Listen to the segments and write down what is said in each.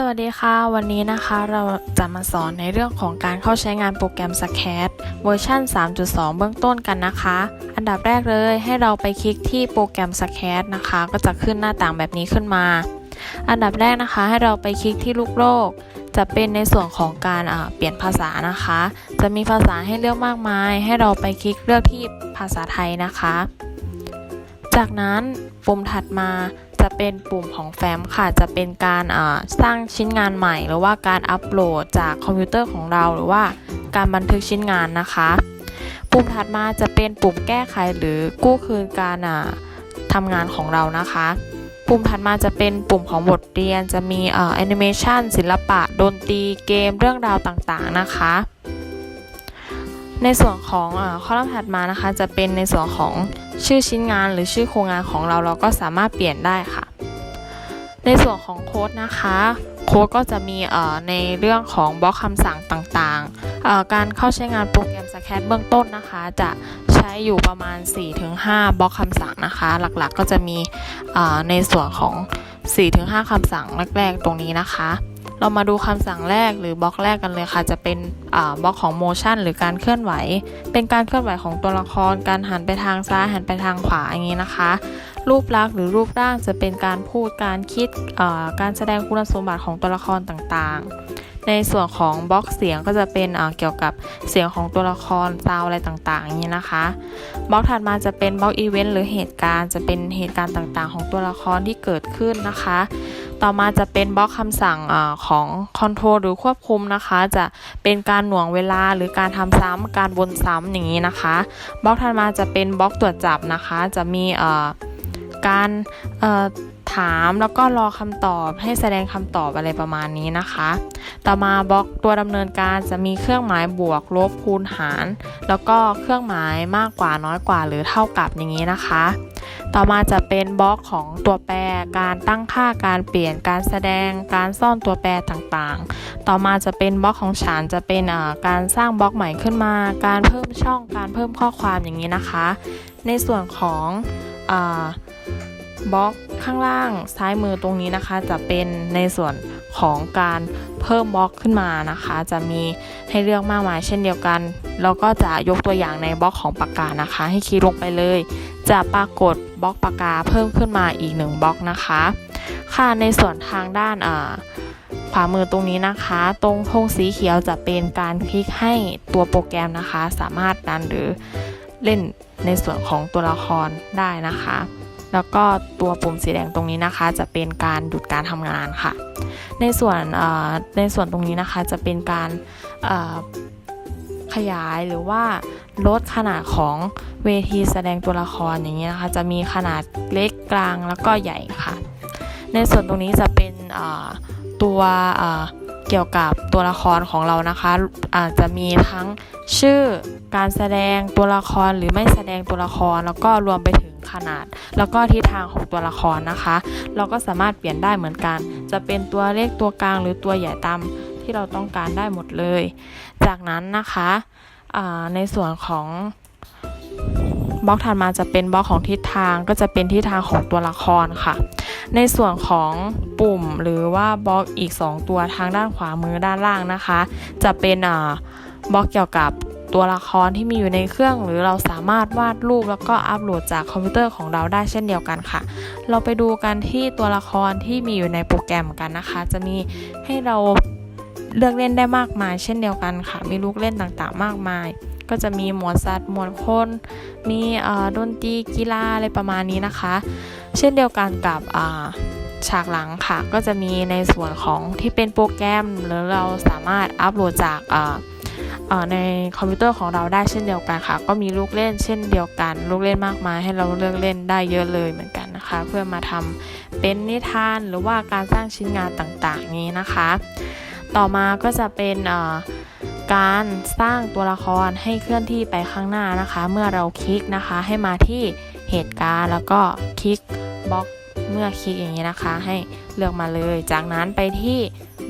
สวัสดีค่ะ วันนี้นะคะเราจะมาสอนในเรื่องของการเข้าใช้งานโปรแกรม s c a d เวอร์ชัน3.2 เบื้องต้นกันนะคะ อันดับแรกเลยให้เราไปคลิกที่โปรแกรม s c a d นะคะ ก็จะขึ้นหน้าต่างแบบนี้ขึ้นมา อันดับแรกนะคะให้เราไปคลิกที่ลูกโลก จะเป็นในส่วนของการเปลี่ยนภาษานะคะ จะมีภาษาให้เลือกมากมาย ให้เราไปคลิกเลือกที่ภาษาไทยนะคะ จากนั้นปุ่มถัดมา จะเป็นปุ่มของแฟ้มค่ะ จะเป็นการอ่าสร้างชิ้นงานใหม่ หรือว่าการอัปโหลดจากคอมพิวเตอร์ของเรา หรือว่าการบันทึกชิ้นงานนะคะ ปุ่มถัดมาจะเป็นปุ่มแก้ไขหรือกู้คืนการอ่าทำงานของเรานะคะ ปุ่มถัดมาจะเป็นปุ่มของบทเรียน จะมีอ่อแอนิเมชันศิลปะ ดนตรี เกม เรื่องราวต่างๆนะคะในส่วนของอข้อลัมน์ถัดมานะคะ จะเป็นในส่วนของ ชื่อชิ้นงานหรือชื่อโครงงานของเราเราก็สามารถเปลี่ยนได้ค่ะ ในส่วนของโค้ดนะคะโค้ดก็จะมีเอ่อในเรื่องของบล็อกคำสั่งต่างๆ การเข้าใช้งานโปรแกรม s c a d เบื้องต้นนะคะ จะใช้อยู่ประมาณ 4-5 บล็อกคำสั่งนะคะ หลักๆก็จะมีเอ่อในส่วนของ 4-5 คำสั่งแรกๆ ตรงนี้นะคะ เรามาดูคำสั่งแรกหรือบล็อกแรกกันเลยค่ะ จะเป็นบล็อกของ motion หรือการเคลื่อนไหว เป็นการเคลื่อนไหวของตัวละคร การหันไปทางซ้ายหันไปทางขวาอย่างนี้นะคะ รูปลักษณ์หรือรูปร่างจะเป็นการพูดการคิดการแสดงคุณสมบัติของตัวละครต่างๆ ในส่วนของบล็อกเสียงก็จะเป็นเอ่อเกี่ยวกับเสียงของตัวละครซาวอะไรต่างๆอย่างนี้นะคะบล็อกถัดมาจะเป็นบล็อกอีเวนต์หรือเหตุการณ์จะเป็นเหตุการณ์ต่างๆ ของตัวละครที่เกิดขึ้นนะคะ ต่อมาจะเป็นบล็อกคำสั่งอของคอนโทรลหรือควบคุมนะคะ จะเป็นการหน่วงเวลาหรือการทำซ้ำการวนซ้ำอย่างนี้นะคะบล็อกถัดมาจะเป็นบล็อกตรวจจับนะคะ จะมีการามแล้วก็รอคำตอบให้แสดงคำตอบอะไรประมาณนี้นะคะ ต่อมาบล็อกตัวดำเนินการจะมีเครื่องหมายบวกลบคูณหาร แล้วก็เครื่องหมายมากกว่าน้อยกว่าหรือเท่ากับอย่างนี้นะคะ ต่อมาจะเป็นบล็อกของตัวแปร การตั้งค่าการเปลี่ยนการแสดงการซ่อนตัวแปรต่างๆ ต่อมาจะเป็นบล็อกของฉันจะเป็นการสร้างบล็อกใหม่ขึ้นมา การเพิ่มช่องการเพิ่มข้อความอย่างนี้นะคะ ในส่วนของอบล็อก ข้างล่างซ้ายมือตรงนี้นะคะ จะเป็นในส่วนของการเพิ่มบล็อกขึ้นมานะคะ จะมีให้เลือกมากมายเช่นเดียวกัน แล้วก็จะยกตัวอย่างในบล็อกของปากกานะคะ ให้คลิกลงไปเลย จะปรากฏบล็อกปากกาเพิ่มขึ้นมาอีกหนึ่งบล็อกนะคะค่ะในส่วนทางด้านอ่าขวามือตรงนี้นะคะ ตรงธงสีเขียวจะเป็นการคลิกให้ตัวโปรแกรมนะคะ สามารถดันหรือเล่นในส่วนของตัวละครได้นะคะ แล้วก็ตัวปุ่มสีแดงตรงนี้นะคะ จะเป็นการหยุดการทำงานค่ะ ในส่วนในส่วนตรงนี้นะคะจะเป็นการขยายหรือว่าลดขนาดของเวทีแสดงตัวละครอย่างนี้นะคะ จะมีขนาดเล็กกลางแล้วก็ใหญ่ค่ะ ในส่วนตรงนี้จะเป็นตัวเกี่ยวกับตัวละครของเรานะคะอาจจะมีทั้งชื่อการแสดงตัวละครหรือไม่แสดงตัวละครแล้วก็รวมไปถึง ขนาด แล้วก็ทิศทางของตัวละครนะคะ เราก็สามารถเปลี่ยนได้เหมือนกัน จะเป็นตัวเลขตัวกลางหรือตัวใหญ่ตามที่เราต้องการได้หมดเลย จากนั้นนะคะในส่วนของบล็อกถัดมาจะเป็นบล็อกของทิศทางก็จะเป็นทิศทางของตัวละครค่ะ ในส่วนของปุ่มหรือว่าบล็อกอีก 2 ตัวทางด้านขวามือด้านล่างนะคะ จะเป็นบล็อกเกี่ยวกับ ตัวละครที่มีอยู่ในเครื่อง หรือเราสามารถวาดรูปแล้วก็อัปโหลดจากคอมพิวเตอร์ของเราได้เช่นเดียวกันค่ะ เราไปดูกันที่ตัวละครที่มีอยู่ในโปรแกรมกันนะคะ จะมีให้เราเลือกเล่นได้มากมาย เช่นเดียวกันค่ะ มีลูกเล่นต่างๆ มากมาย ก็จะมีหมวดสัตว์หมวดคน มีดนตรีกีฬาอะไรประมาณนี้นะคะ เช่นเดียวกันกับฉากหลังค่ะ ก็จะมีในส่วนของที่เป็นโปรแกรมหรือเราสามารถอัปโหลดจากอ ในคอมพิวเตอร์ของเราได้เช่นเดียวกันค่ะ ก็มีลูกเล่นเช่นเดียวกัน ลูกเล่นมากมายให้เราเลือกเล่นได้เยอะเลยเหมือนกันนะคะ เพื่อมาทำเป็นนิทานหรือว่าการสร้างชิ้นงานต่างๆนี้นะคะ ต่อมาก็จะเป็นการสร้างตัวละครให้เคลื่อนที่ไปข้างหน้านะคะ เมื่อเราคลิกนะคะให้มาที่เหตุการณ์แล้วก็คลิกบล็อกเมื่อคลิกอย่างนี้นะคะ ให้เลือกมาเลย จากนั้นไปที่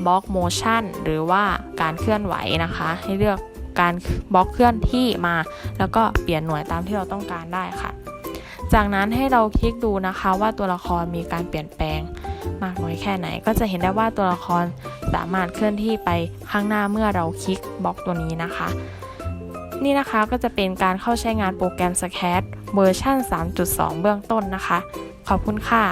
บล็อกโมชั่นหรือว่าการเคลื่อนไหวนะคะ ให้เลือกการบล็อกเคลื่อนที่มา แล้วก็เปลี่ยนหน่วยตามที่เราต้องการได้ค่ะ จากนั้นให้เราคลิกดูนะคะว่าตัวละครมีการเปลี่ยนแปลงมากน้อยแค่ไหน ก็จะเห็นได้ว่าตัวละครสามารถเคลื่อนที่ไปข้างหน้าเมื่อเราคลิกบล็อกตัวนี้นะคะนี่นะคะก็จะเป็นการเข้าใช้งานโปรแกรม s c a t เวอร์ชัน3.2 เบื้องต้นนะคะ ขอบคุณค่ะ